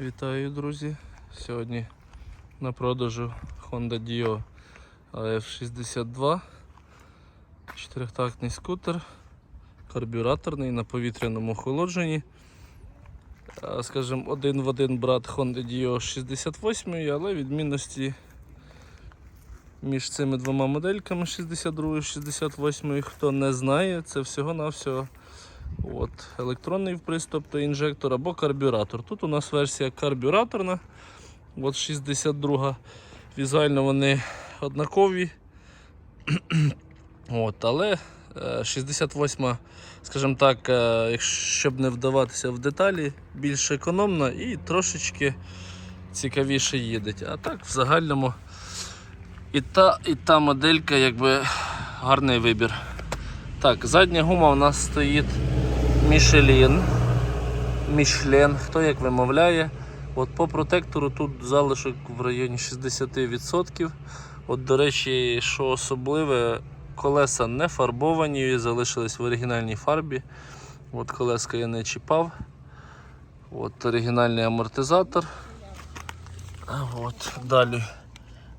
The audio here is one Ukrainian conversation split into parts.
Вітаю, друзі! Сьогодні на продажу Honda Dio AF62. Чотирьохтактний скутер, карбюраторний на повітряному охолодженні. Скажімо, один в один брат Honda Dio 68, але відмінності між цими двома модельками 62 і 68, хто не знає, це всього-навсього От, електронний вприс, тобто інжектор або карбюратор. Тут у нас версія карбюраторна. От 62 Візуально вони однакові. От, але е, 68, скажімо так, е, якщо не вдаватися в деталі, більш економна і трошечки цікавіше їде. А так, в загальному і та, і та моделька якби гарний вибір. Так, задня гума у нас стоїть Мішелін. Мішлен, хто як вимовляє. От по протектору тут залишок в районі 60%. От, до речі, що особливе, колеса не фарбовані, залишились в оригінальній фарбі. От колеска я не чіпав. От оригінальний амортизатор. От, далі.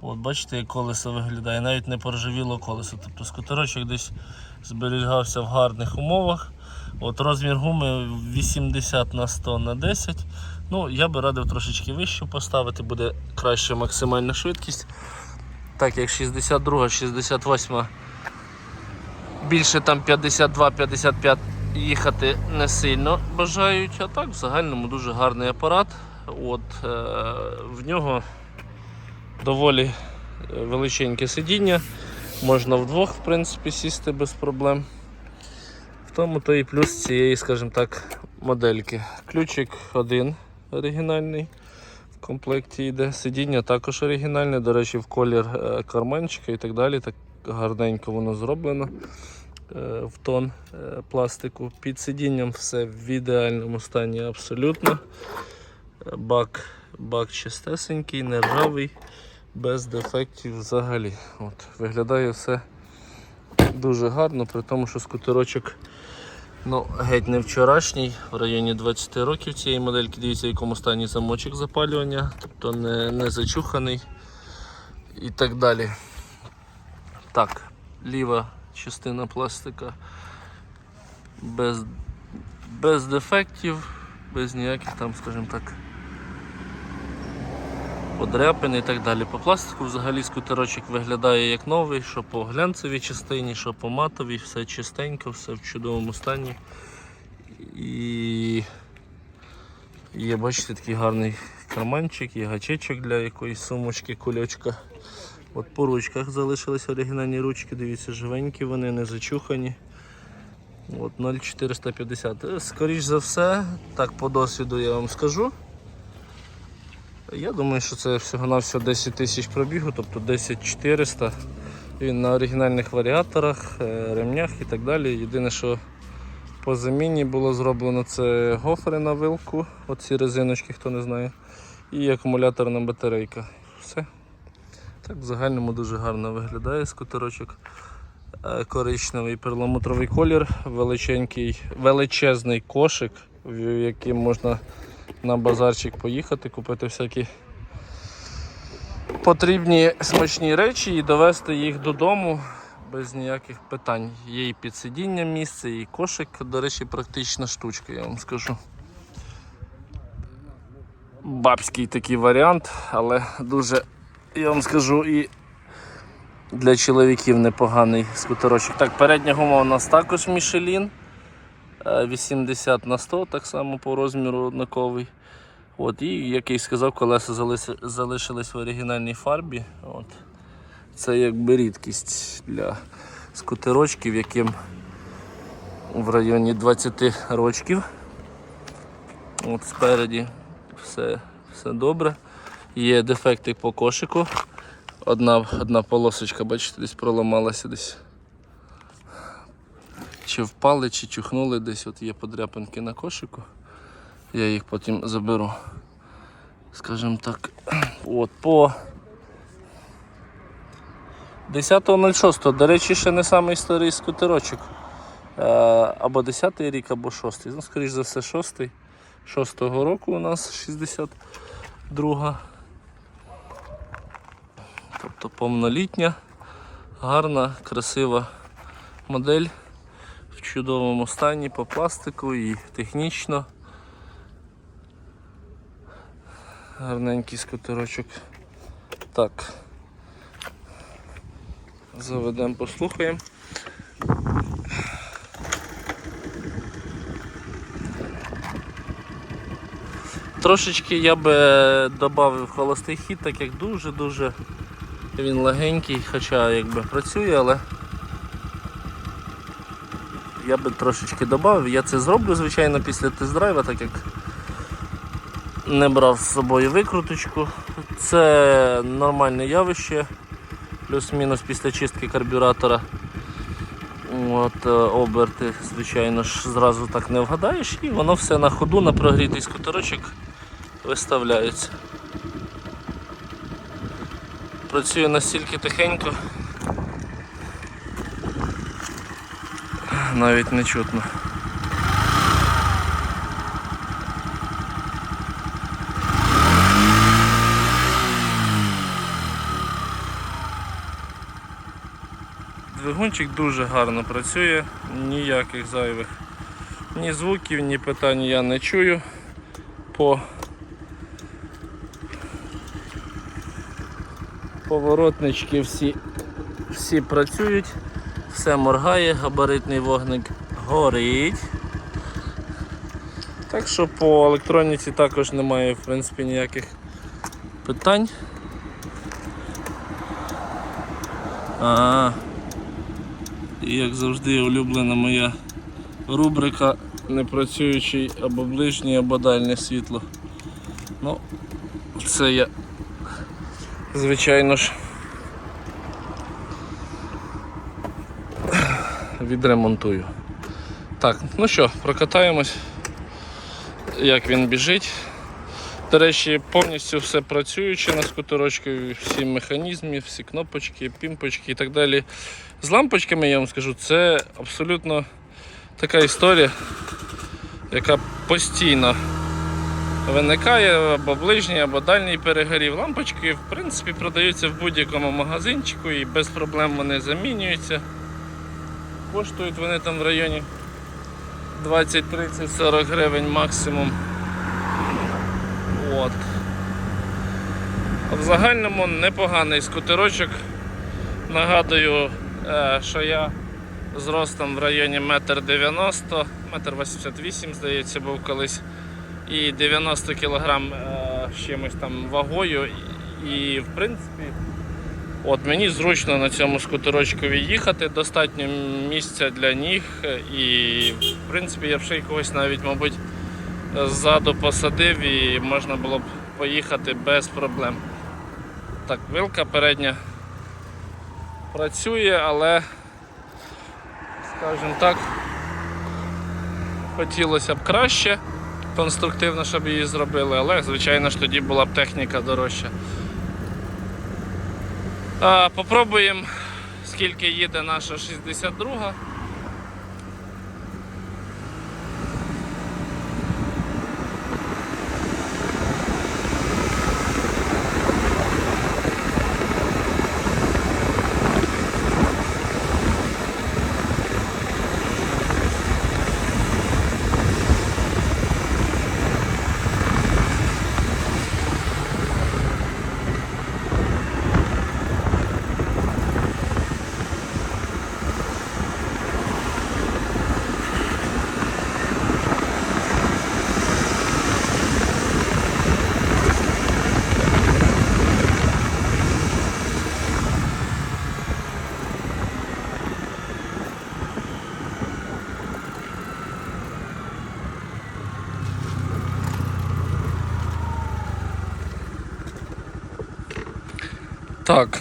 От, бачите, як колесо виглядає. Навіть не поржавіло колесо. Тобто скутерочок десь зберігався в гарних умовах. От Розмір гуми 80 на 100 на 10. Ну, Я би радив трошечки вищу поставити, буде краща максимальна швидкість. Так як 62, 68 більше там 52-55 їхати не сильно бажають, а так в загальному дуже гарний апарат. От, е, В нього доволі величеньке сидіння. Можна вдвох в принципі, сісти без проблем. Тому то і плюс цієї, скажімо так, модельки. Ключик один оригінальний. В комплекті йде. Сидіння також оригінальне, до речі, в колір е, карманчика і так далі. Так гарненько воно зроблено е, в тон е, пластику. Під сидінням все в ідеальному стані абсолютно. Бак, бак чистесенький, не ржавий, без дефектів взагалі. От, Виглядає все дуже гарно, при тому, що скутерочок ну, геть не вчорашній, в районі 20 років цієї модельки. Дивіться, в якому стані замочок запалювання, тобто не, не зачуханий і так далі. Так, ліва частина пластика без, без дефектів, без ніяких там, скажімо так подряпин і так далі. По пластику взагалі скутерочок виглядає як новий, що по глянцевій частині, що по матовій, все чистенько, все в чудовому стані. І є, бачите, такий гарний карманчик, є гачечок для якоїсь сумочки, кульочка. От по ручках залишились оригінальні ручки, дивіться, живенькі вони, не зачухані. От 0,450. Е, Скоріш за все, так по досвіду я вам скажу. Я думаю, що це всього-навсього 10 тисяч пробігу, тобто 10 400. Він на оригінальних варіаторах, е, ремнях і так далі. Єдине, що по заміні було зроблено, це гофри на вилку, оці резиночки, хто не знає, і акумуляторна батарейка. Все. Так, в загальному дуже гарно виглядає скутерочок. Е, Коричневий перламутровий колір, величенький, величезний кошик, в яким можна на базарчик поїхати, купити всякі потрібні смачні речі і довести їх додому без ніяких питань. Є і підсидіння місце, і кошик, до речі, практична штучка, я вам скажу. Бабський такий варіант, але дуже, я вам скажу, і для чоловіків непоганий скутерочок. Так, передня гума у нас також Мішелін. Е, 80 на 100, так само по розміру однаковий. От, і, як я й сказав, колеса залишились в оригінальній фарбі. От. Це якби рідкість для скутерочків, яким в районі 20 рочків. От спереді все, все добре. Є дефекти по кошику. Одна, одна полосочка, бачите, десь проламалася десь чи впали, чи чухнули десь. От є подряпинки на кошику. Я їх потім заберу. Скажімо так. От по 10.06, до речі, ще не самий старий скутерочок. Е, Або 10 рік, або 6. Ну, скоріш за все, 6. шостого року у нас 62. Тобто повнолітня, гарна, красива модель в чудовому стані по пластику і технічно. Гарненький скутерочок. Так. Заведемо, послухаємо. Трошечки я би додав холостий хід, так як дуже-дуже він легенький, хоча якби працює, але я би трошечки додав. Я це зроблю, звичайно, після тест-драйва, так як не брав з собою викруточку. Це нормальне явище, плюс-мінус після чистки карбюратора. От, е, оберти, звичайно ж, зразу так не вгадаєш, і воно все на ходу на прогрітий скутерочок виставляється. Працює настільки тихенько, навіть не чутно. Двигунчик дуже гарно працює, ніяких зайвих ні звуків, ні питань я не чую. По поворотнички всі, всі працюють, все моргає, габаритний вогник горить. Так що по електроніці також немає в принципі ніяких питань. А, і як завжди улюблена моя рубрика непрацюючий або ближнє, або дальнє світло. Ну, це я, звичайно ж, відремонтую. Так, ну що, прокатаємось, як він біжить. До речі, повністю все працююче на скутерочку, всі механізми, всі кнопочки, пімпочки і так далі. З лампочками я вам скажу, це абсолютно така історія, яка постійно виникає або ближній, або дальній перегорів. Лампочки, в принципі, продаються в будь-якому магазинчику і без проблем вони замінюються. Коштують вони там в районі 20, 30, 40 гривень максимум. От. В загальному непоганий скутерочок. Нагадую, е, що я зростом в районі 1,90 м, 1,88 м, здається, був колись. І 90 кг е, з чимось там вагою. І в принципі, от мені зручно на цьому скутерочкові їхати, достатньо місця для ніг. І в принципі я б ще й когось навіть, мабуть, ззаду посадив і можна було б поїхати без проблем. Так, вилка передня працює, але, скажімо так, хотілося б краще, конструктивно, щоб її зробили, але, звичайно ж, тоді була б техніка дорожча. Попробуємо, скільки їде наша 62. Так.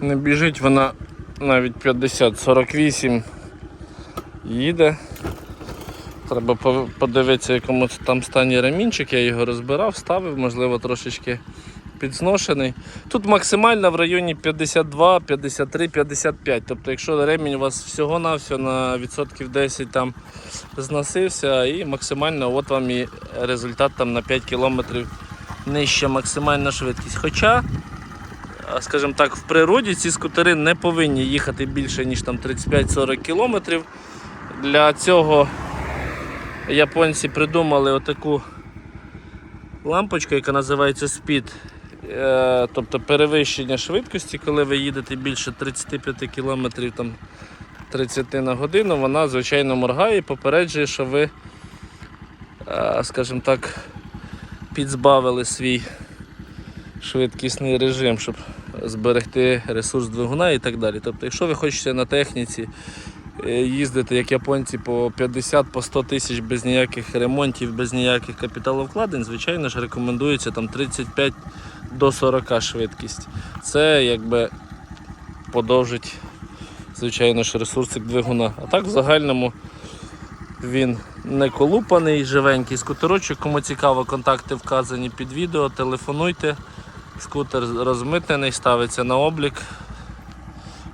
Не біжить вона навіть 50-48 їде. Треба подивитися, в якому там стані ремінчик, я його розбирав, ставив, можливо, трошечки підзношений. Тут максимально в районі 52, 53, 55. Тобто, якщо ремінь у вас всього-навсього на відсотків 10 там зносився, і максимально от вам і результат там на 5 км нижча максимальна швидкість. Хоча, скажімо так, в природі ці скутери не повинні їхати більше, ніж там 35-40 км. Для цього японці придумали отаку лампочку, яка називається Speed. Е, Тобто перевищення швидкості, коли ви їдете більше 35 км там, 30 на годину, вона звичайно моргає і попереджує, що ви, е, скажімо так, підзбавили свій швидкісний режим, щоб зберегти ресурс двигуна і так далі. Тобто, якщо ви хочете на техніці е, їздити, як японці, по 50 по 100 тисяч без ніяких ремонтів, без ніяких капіталовкладень, звичайно ж рекомендується там 35 до 40 швидкість. Це якби подовжить, звичайно ж, ресурсик двигуна. А так в загальному він не колупаний, живенький скутерочок. Кому цікаво, контакти вказані під відео, телефонуйте. Скутер розмитнений, ставиться на облік.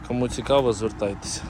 Кому цікаво, звертайтеся.